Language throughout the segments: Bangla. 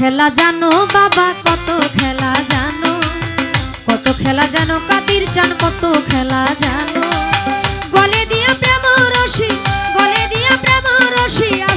খেলা জানো বাবা, কত খেলা জানো? কত খেলা জানো কাদির চান, কত খেলা জানো? বলে দিয়া প্রেম রশি বলে দিয়া প্রেম রসিয়া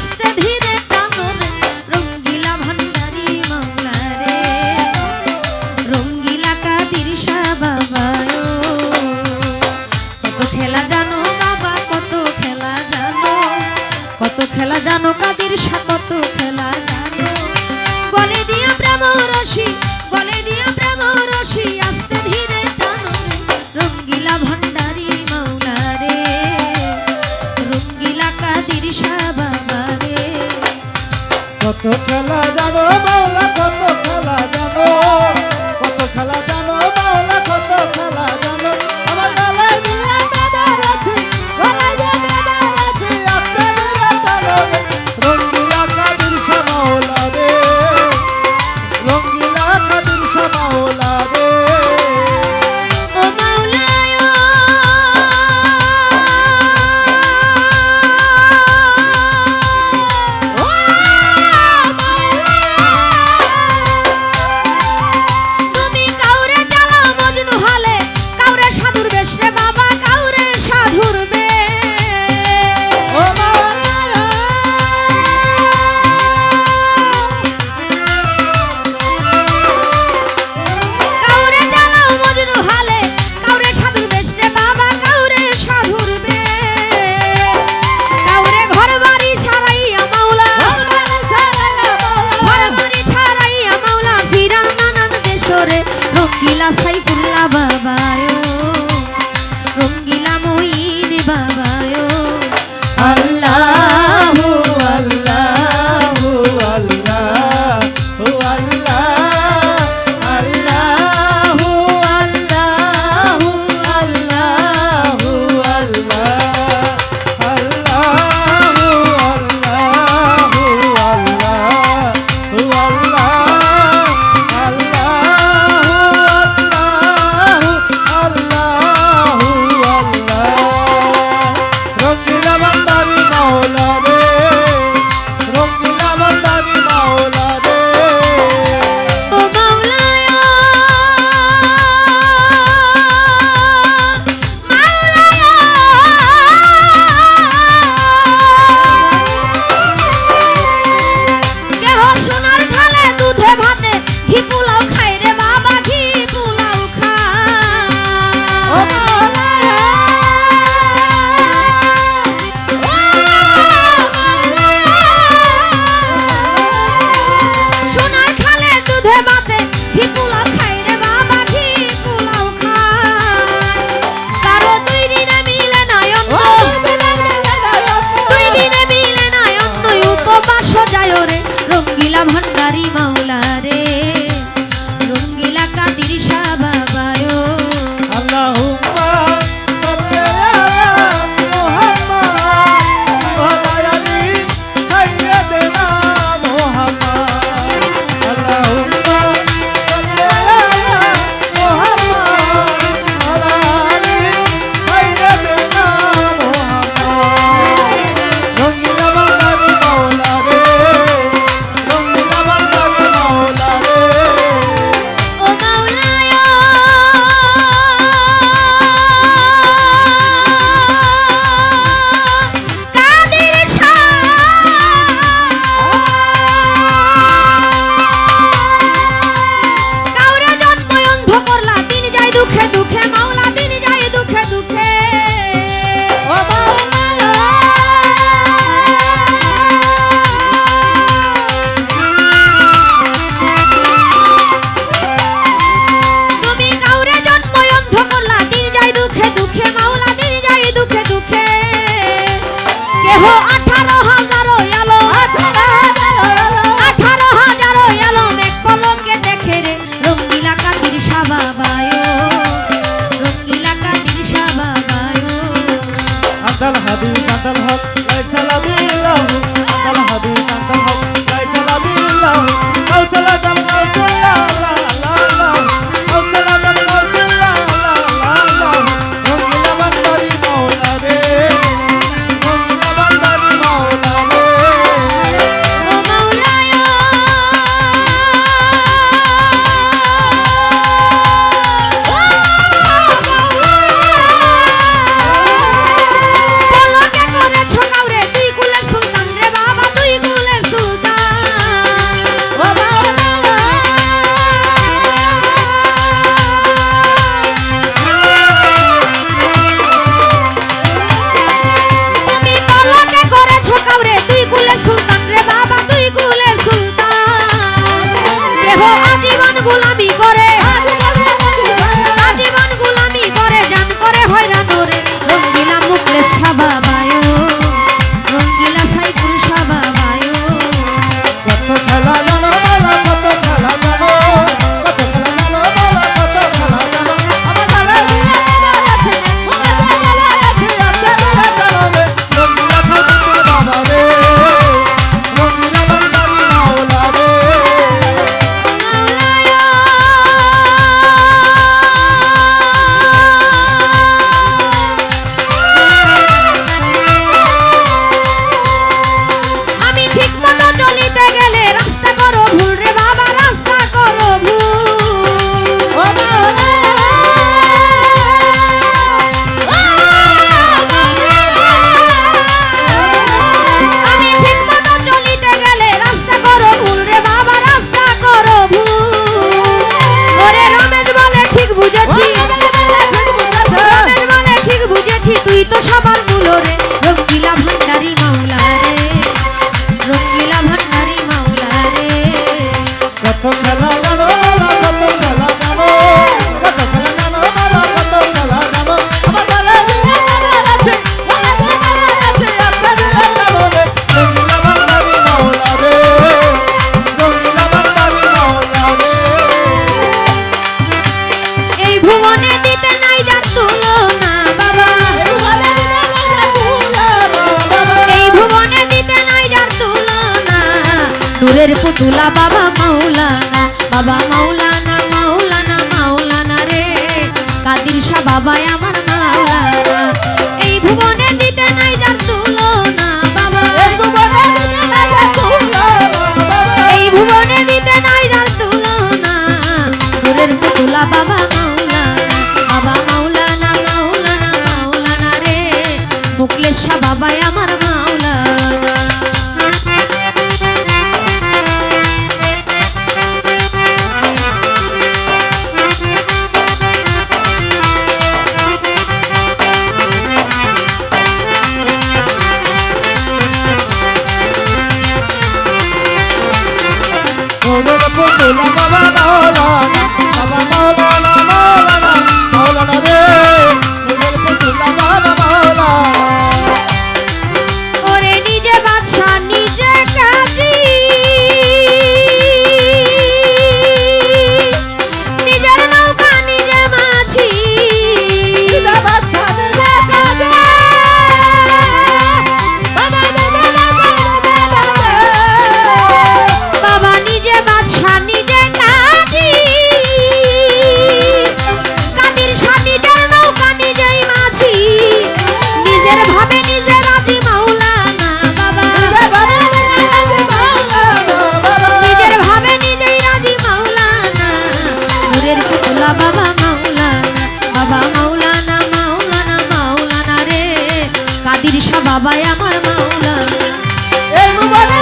vai amar. বাবা মাওলানা বাবা মাওলানা মাওলানা মাওলানা রে। কাদির শাহ বাবাই আমার মাওলানা। বাবা।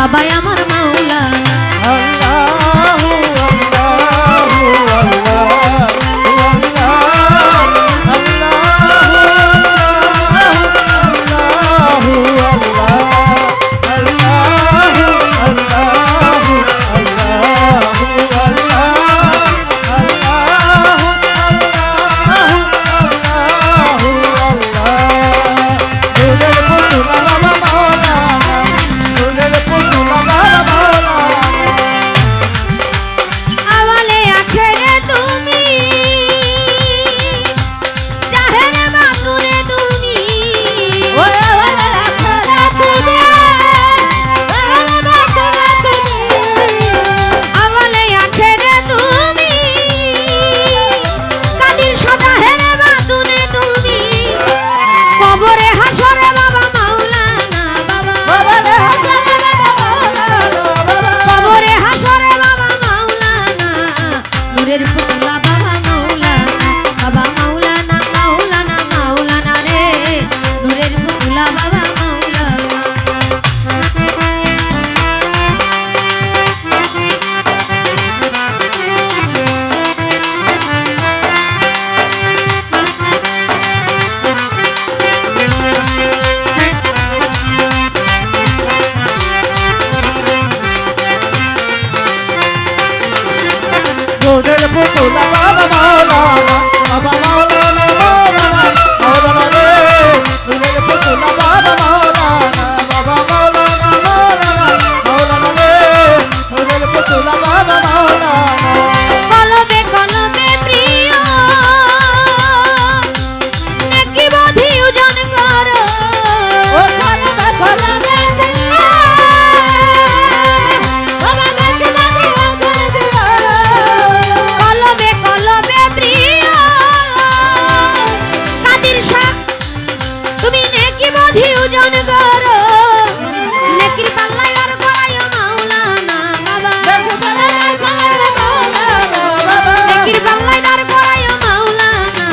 Surabaya. পূজন করো নেকির পাল্লায় আর পড়ায় মাওলানা বাবা। নেকির পাল্লায় আর পড়ায় মাওলানা।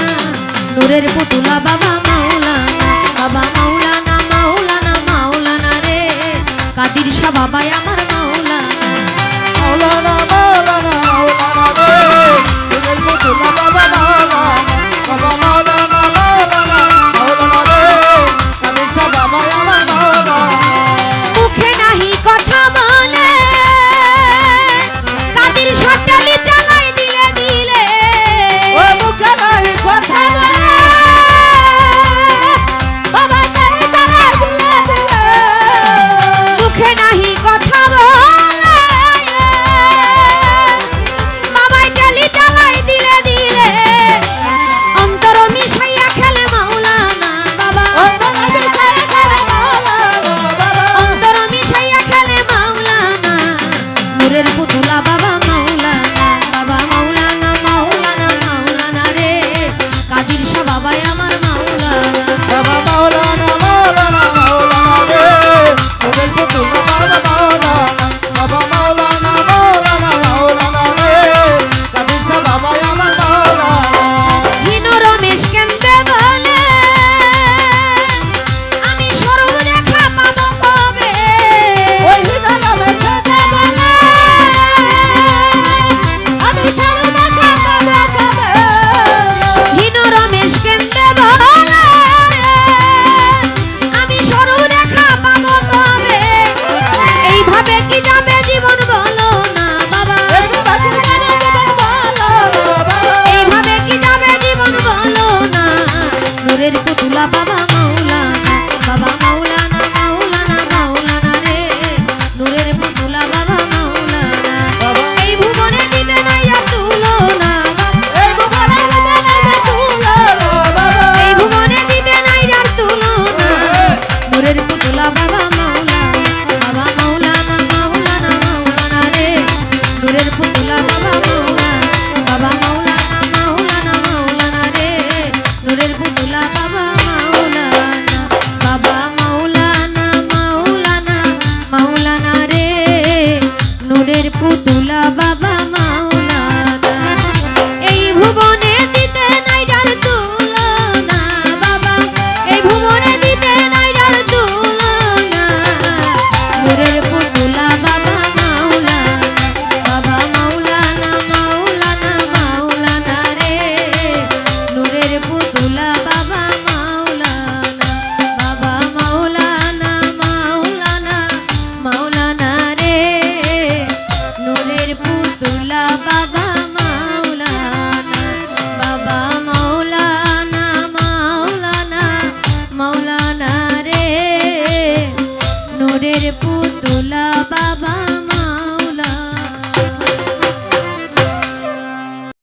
রে। কাদির শাহ বাবা আমার পুতুলা বাবা মাওলানা বাবা